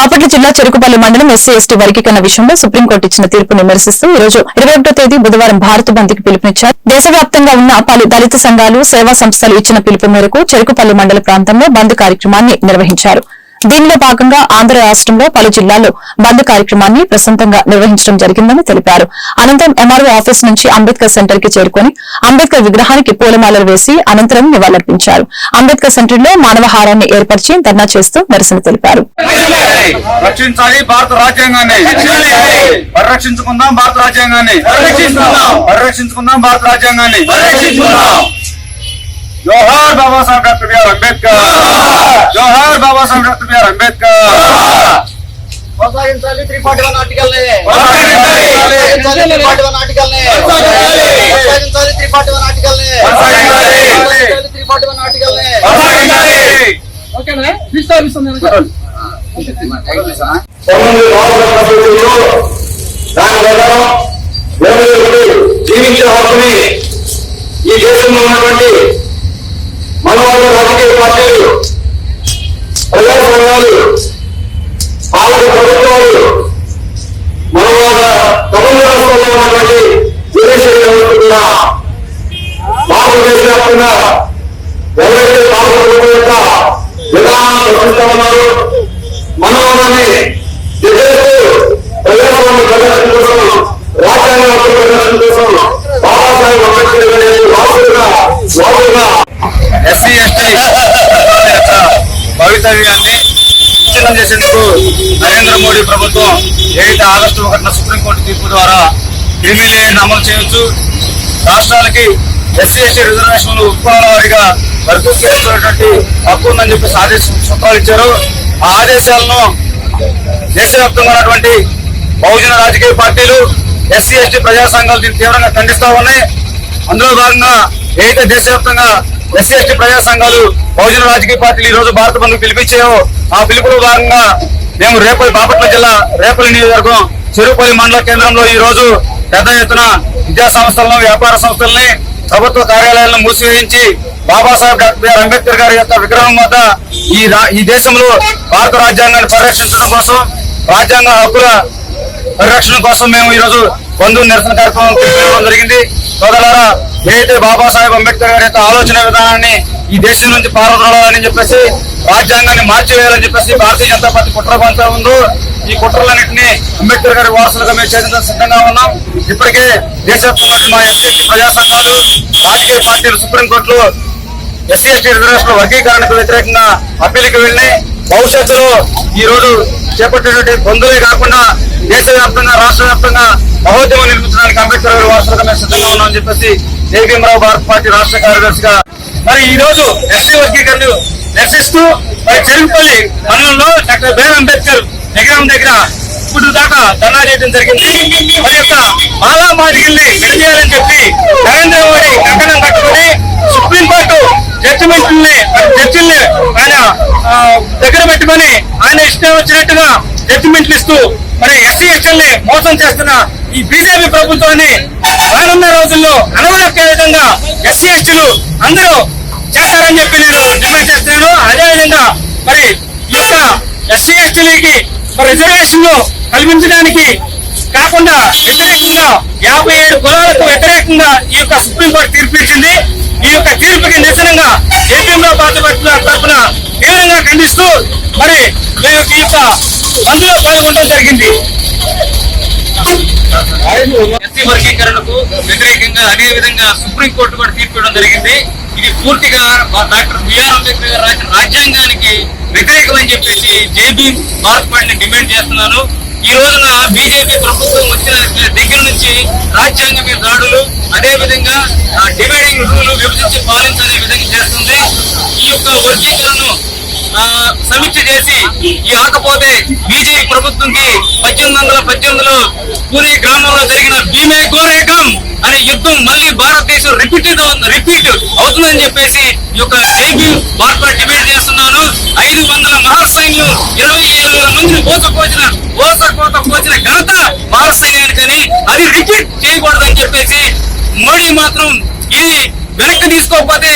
బాపట్ల జిల్లా చెరుకుపల్లి మండలం SC ST వర్గీకరణ విషయంలో సుప్రీంకోర్టు ఇచ్చిన తీర్పును విమర్శిస్తూ ఈ రోజు ఇరవై ఒకటో తేదీ బుధవారం భారత్ బంద్కి పిలుపునిచ్చారు. దేశవ్యాప్తంగా ఉన్న పలు దళిత సంఘాలు సేవా సంస్థలు ఇచ్చిన పిలుపు మేరకు చెరుకుపల్లి మండల ప్రాంతంలో బంద్ కార్యక్రమాన్ని నిర్వహించారు. దీనిలో భాగంగా ఆంధ్ర రాష్ట్రంలో పలు జిల్లాల్లో బంద్ కార్యక్రమాన్ని ప్రశాంతంగా నిర్వహించడం జరిగిందని తెలిపారు. అనంతరం ఎంఆర్ఓ ఆఫీస్ నుంచి అంబేద్కర్ సెంటర్కి చేరుకుని అంబేద్కర్ విగ్రహానికి పూలమాలలు వేసి అనంతరం నివాళులర్పించారు. అంబేద్కర్ సెంటర్లో మానవహారాన్ని ఏర్పరిచి ధర్నా చేస్తూ నిరసన తెలిపారు. రక్షించాలి భారత రాజ్యాంగాన్ని. పరిరక్షించుకుందాం భారత రాజ్యాంగాన్ని. పరిరక్షించుకుందాం. భారత రాజ్యాంగాన్ని. జోహార్ బాబాసాహెబ్ డాక్టర్ బిఆర్ అంబేద్కర్. జోహార్! Babasaheb doctor BR Ambedkar. కొనసాగించాలి త్రీ ఫార్టీ వన్ ఆర్టికల్ని కొనసాగించాలి. Three forty one article three forty one article. ఓకేనా? దాని ప్రకారం జీవించే హక్కుని ఈ దేశంలో ఉన్నటువంటి మనవాళ్ళ రాజకీయ పార్టీలు ప్రజా సంఘాలు పాలక ప్రభుత్వాలు మనవాళ్ళ తమిళ రాష్ట్రంలో ఉన్నటువంటి జుడిషియరీ వ్యవస్థ కూడా భారతదేశ వ్యాప్తంగా ఎవరైతే పాలక ప్రభుత్వం యొక్క విధానాన్ని ప్రశ్నిస్తా ఉన్నారు మనోహరాన్ని ఎదుర్కొంటూ భవితవ్యాన్ని విచ్ఛిన్నం చేసేందుకు నరేంద్ర మోడీ ప్రభుత్వం ఏదైతే ఆగస్టు ఒకటిన సుప్రీంకోర్టు తీర్పు ద్వారా క్రిమిలేయర్ని అమలు చేయొచ్చు. రాష్ట్రాలకి ఎస్సీ ఎస్టీ రిజర్వేషన్లు ఉపకులాల వారిగా వర్గీకరించినటువంటి హక్కు ఉందని చెప్పేసి ఆదేశం సూత్రాలు ఇచ్చారు. ఆ ఆదేశాలను దేశవ్యాప్తంగా ఉన్నటువంటి బహుజన రాజకీయ పార్టీలు ఎస్సీ ఎస్టీ ప్రజా సంఘాలు దీన్ని తీవ్రంగా ఖండిస్తా ఉన్నాయి. అందులో భాగంగా ఏదైతే దేశవ్యాప్తంగా ఎస్సీ ఎస్టీ ప్రజా సంఘాలు బహుజన రాజకీయ పార్టీలు ఈ రోజు భారత బంధు పిలిపించాయో ఆ పిలుపులో భాగంగా మేము రేపల్లి బాపట్ల జిల్లా రేపల్లి నియోజకవర్గం చెరుపల్లి మండల కేంద్రంలో ఈ రోజు పెద్ద ఎత్తున విద్యా సంస్థలను వ్యాపార సంస్థల్ని ప్రభుత్వ కార్యాలయాలను మూసివేయించి బాబాసాహెబ్ డాక్టర్ అంబేద్కర్ గారి యొక్క విగ్రహం వద్ద ఈ రా- ఈ దేశంలో భారత రాజ్యాంగాన్ని పరిరక్షించడం కోసం రాజ్యాంగ హక్కుల పరిరక్షణ కోసం మేము ఈరోజు బంధువులు బంధు నిరసన కార్యక్రమం జరిగింది. సోదరులారా ఏదైతే బాబాసాహెబ్ అంబేద్కర్ గారి యొక్క ఆలోచన విధానాన్ని ఈ దేశం నుంచి పారద్రోలాలని చెప్పేసి రాజ్యాంగాన్ని మార్చివేయాలని చెప్పేసి భారతీయ జనతా పార్టీ కుట్ర పంచా ఉందో ఈ కుట్రలన్నింటినీ అంబేద్కర్ గారి వారసులుగా మేము చేయడానికి సిద్ధంగా ఉన్నాం. ఇప్పటికే దేశవ్యాప్తంగా మా ఎస్సీ ప్రజా సంఘాలు రాజకీయ పార్టీలు సుప్రీంకోర్టులో ఎస్సీ ఎస్టీ రిజర్వేషన్ వర్గీకరణకు వ్యతిరేకంగా అప్పీలకు వెళ్ళినాయి. భవిష్యత్తులో ఈ రోజు చేపట్టేటువంటి బంధువులే కాకుండా దేశవ్యాప్తంగా రాష్ట్ర వ్యాప్తంగా మహోద్యమం ఉన్నామని చెప్పేసి ఏ భీమరావు భారత పార్టీ రాష్ట్ర కార్యదర్శిగా మరి ఈ రోజు ఎస్సీ వర్గీకరణ నిరసిస్తూ మరి చెరుపల్లి మండలంలో డాక్టర్ బిఆర్ అంబేద్కర్ విగ్రహం దగ్గర ఇప్పుడు దాకా ధర్నా చేయడం జరిగింది. మరి యొక్క మాలా మాదిగిల్ని విడదీయాలని చెప్పి నరేంద్ర మోడీ కంకణం కట్టుకుని సుప్రీంకోర్టు జడ్జిమెంట్ని జడ్జిల్ని ఆయన దగ్గర పెట్టుకొని ఆయన ఇష్టం వచ్చినట్టుగా జడ్జిమెంట్లు ఇస్తూ మరి ఎస్సీ ఎస్టీల్ని మోసం చేస్తున్న ఈ బీజేపీ ప్రభుత్వాన్ని రానున్న రోజుల్లో అనవలకే విధంగా ఎస్సీ ఎస్టీలు అందరూ చేస్తారని చెప్పి నేను డిమాండ్ చేస్తున్నాను. అదేవిధంగా మరి ఈ యొక్క ఎస్సీ ఎస్టీలకి రిజర్వేషన్ కల్పించడానికి కాకుండా వ్యతిరేకంగా యాభై ఏడు కులాలకు వ్యతిరేకంగా ఈ యొక్క సుప్రీంకోర్టు తీర్పు ఇచ్చింది. ఈ యొక్క తీర్పుకి నిరసనంగా ఏపీఎంలో బాధపడుతున్న తరఫున తీవ్రంగా ఖండిస్తూ మరి మేము ఈ యొక్క అందులో పాల్గొనడం జరిగింది. ఎస్సీ వర్గీకరణకు వ్యతిరేకంగా అదే విధంగా సుప్రీంకోర్టు కూడా తీర్పు ఇవ్వడం జరిగింది. ఇది పూర్తిగా డాక్టర్ బిఆర్ అంబేద్కర్ గారు రాసిన రాజ్యాంగానికి చెప్పేసి జేబీ భారత్ పార్టీని డిమాండ్ చేస్తున్నాను. ఈ రోజున బీజేపీ ప్రభుత్వం వచ్చిన దగ్గర నుంచి రాజ్యాంగం మీద దాడులు అదే విధంగా డివైడింగ్ రూల్ విభజించి పాలించనే విధంగా చేస్తుంది. ఈ యొక్క వర్గీకరణను సమీక్ష చేసి ఈ ఆకపోతే బీజేపీ ప్రభుత్వంకి పద్దెనిమిది వందల పద్దెనిమిదిలో పూణే గ్రామంలో జరిగిన భీమే గోరేకం అనే యుద్ధం మళ్ళీ భారతదేశం రిపీట్ రిపీట్ అవుతుందని చెప్పేసి ఈ యొక్క జైబీ భారత డిబేట్ చేస్తున్నాను. ఐదు వందల మహాసైన్యం ఇరవై ఏడు వేల మందిని ఓసపోసిన ఓసకోత పోసిన ఘనత మహాసైన్యానికని అది రిపీట్ చేయకూడదని చెప్పేసి మోడీ మాత్రం ఇది వెనక్కి తీసుకోకపోతే